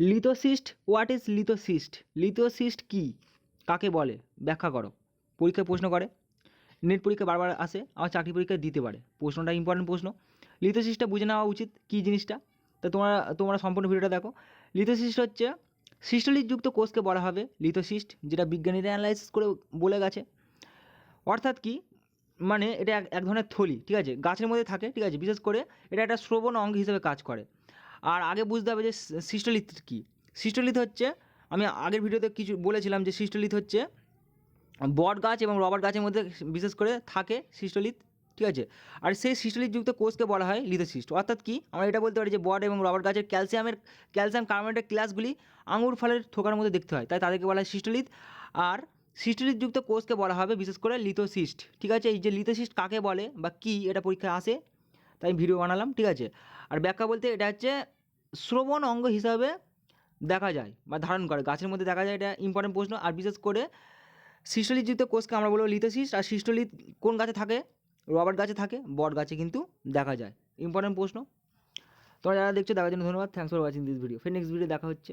Lithocyst what is lithocyst? Lithocyst কী? কাকে বলে? ব্যাখ্যা করো। পরীক্ষায় প্রশ্ন করে। নেট পরীক্ষা বারবার আসে, আবার চাকরি পরীক্ষায় দিতে পারে। প্রশ্নটা ইম্পর্টেন্ট প্রশ্ন। লিথোসিস্টটা বুঝে নেওয়া উচিত কী জিনিসটা? তা তোমরা তোমরা সম্পূর্ণ ভিডিওটা দেখো। লিথোসিস্ট হচ্ছে সিস্টোলিথযুক্ত কোষকে বলা হবে, লিথোসিস্ট, যেটা বিজ্ঞানীরা অ্যানালাইসিস করে বলে গেছে। অর্থাৎ কি? মানে এটা এক ধরনের থলি, ঠিক আছে? গাছের মধ্যে থাকে, ঠিক আছে? বিশেষ করে এটা একটা শ্রবণ অঙ্গ হিসেবে কাজ করে। আর আগে বুঝতে হবে যে সিস্টোলিথ কী? সিস্টোলিথ হচ্ছে, আমি আগের ভিডিওতে কিছু বলেছিলাম যে সিস্টোলিথ হচ্ছে বট গাছ এবং রবার গাছের মধ্যে বিশেষ করে থাকে সিস্টোলিথ ঠিক আছে? আর সেই সিস্টোলিথযুক্ত কোষকে বলা হয় লিথোসিস্ট। অর্থাৎ কি? আমরা এটা বলতে পারি যে বট এবং রবার গাছের ক্যালসিয়ামের, ক্যালসিয়াম কার্বনেটের ক্লাসগুলি আঙুর ফলের থোকার মধ্যে দেখতে হয়। তাই তাদেরকে বলা হয় সিস্টোলিথ আর সিস্টোলিথযুক্ত কোষকে বলা হবে বিশেষ করে লিথোসিস্ট, ঠিক আছে? এই যে লিথোসিস্ট কাকে বলে বা কী এটা পরীক্ষায় আসে? তাই আমি ভিডিও বানালাম, ঠিক আছে? আর ব্যাখ্যা বলতে এটা হচ্ছে শ্রবণ অঙ্গ হিসাবে দেখা যায় বা ধারণ করে। গাছের মধ্যে দেখা যায় এটা ইম্পর্টেন্ট প্রশ্ন। আর বিশেষ করে সিস্টোলিথযুক্ত কোষকে আমরা বলব লিথোসিস্ট আর সিস্টোলিথ কোন গাছে থাকে? রবার গাছে থাকে, বট গাছে কিন্তু দেখা যায়। ইম্পর্টেন্ট প্রশ্ন। তোমরা যারা দেখছ, দেখার জন্য ধন্যবাদ। Thanks for watching this video ফের নেক্সট ভিডিও দেখা হচ্ছে।